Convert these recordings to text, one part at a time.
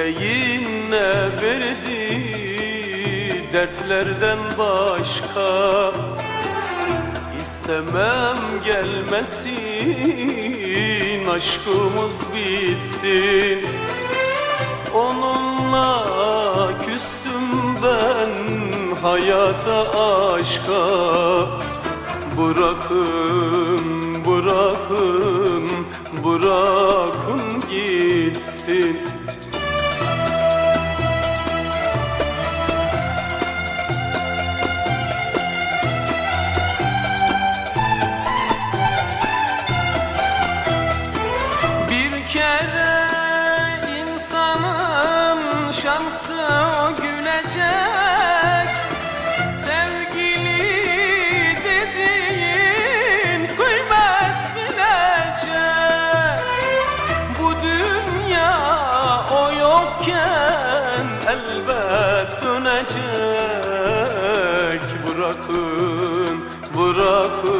Yüreğine verdi dertlerden başka İstemem gelmesin aşkımız bitsin. Onunla küstüm ben hayata aşka Bırakın bırakın bırakın gitsin. Bu dünya o yokken elbet dönecek Bırakın, bırakın,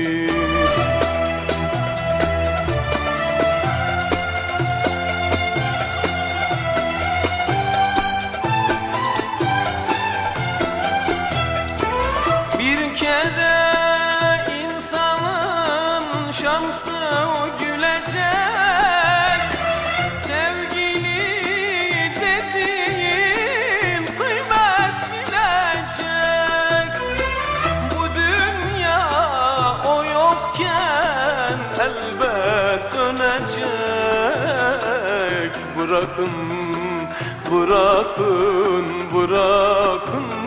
şansı gülecek. Sevgili dediğin kıymet bilecek. Bu dünya o yokken elbet dönecek. Bırakın, bırakın, bırakın